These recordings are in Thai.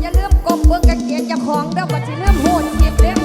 อย่าลืมกบเบิ้งกระเกียนจะของเด้อบัดสิลืมโหดเก็บเล้อ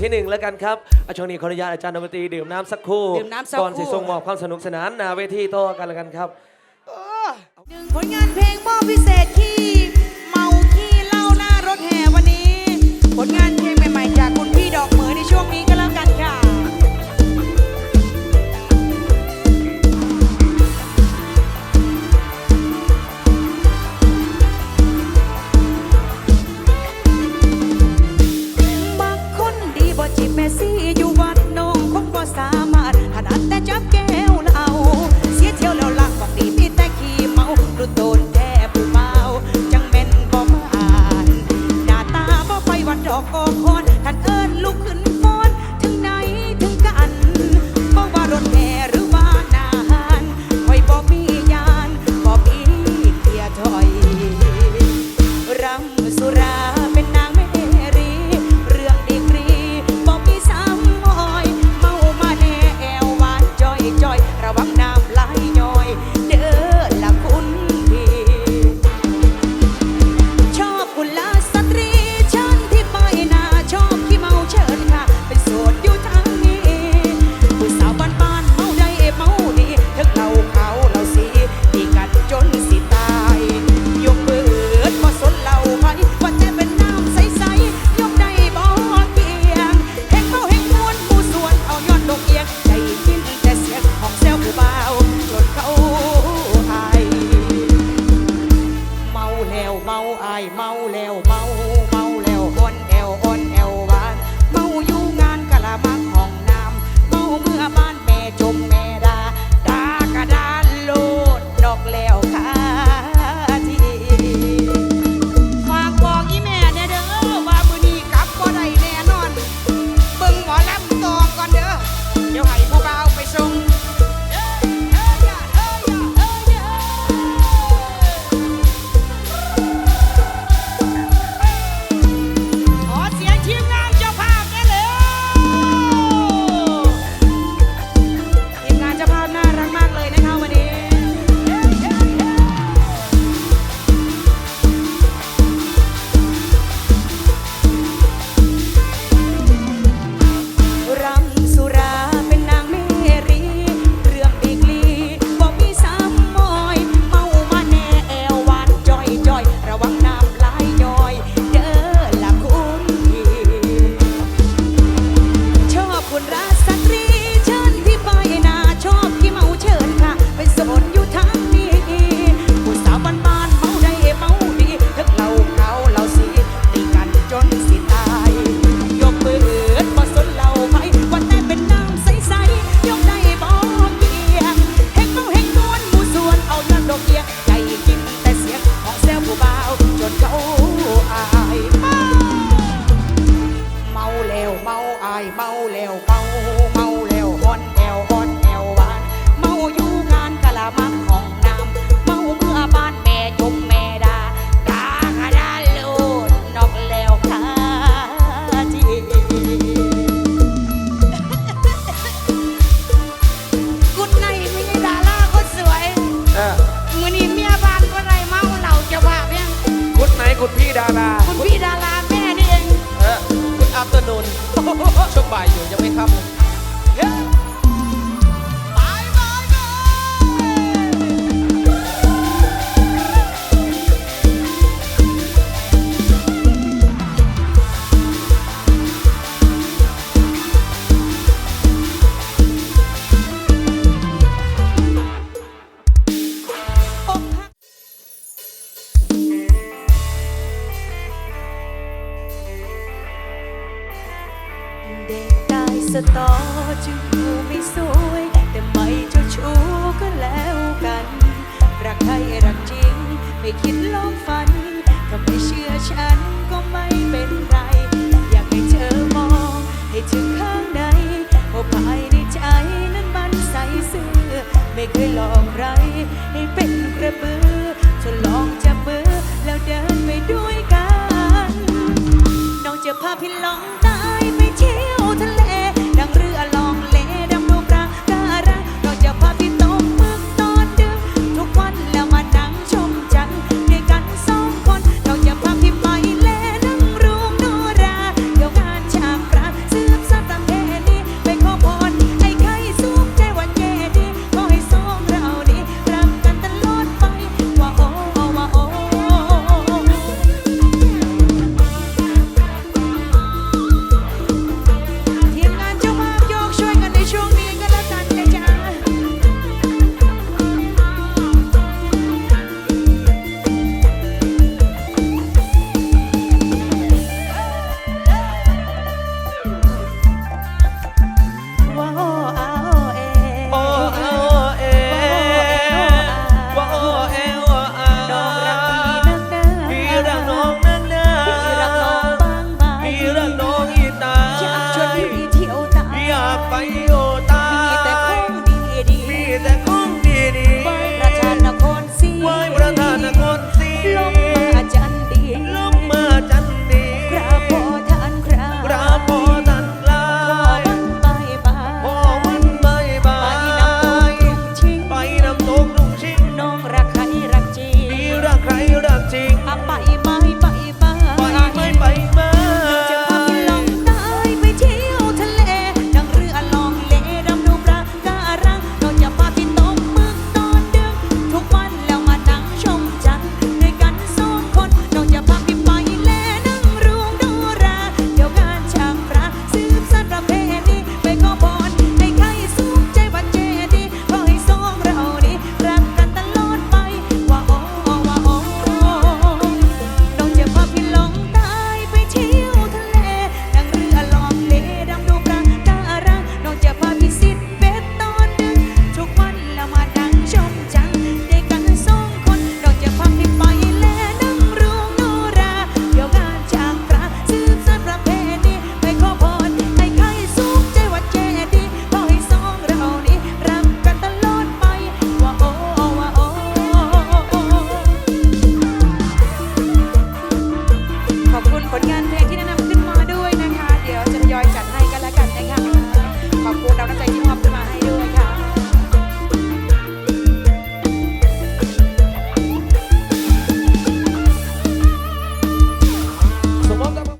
ที่หนึ่งแล้วกันครับอ่ช่วงนี้ขออนุญาตอาจารย์ดวตีดื่มน้ำสักคู่ ก่อนสิส่งมอบความสนุกสนานหนาเวทีโต่อกันแล้วกันครับ หนึ่งผลงานเพลงมอบพิเศษที่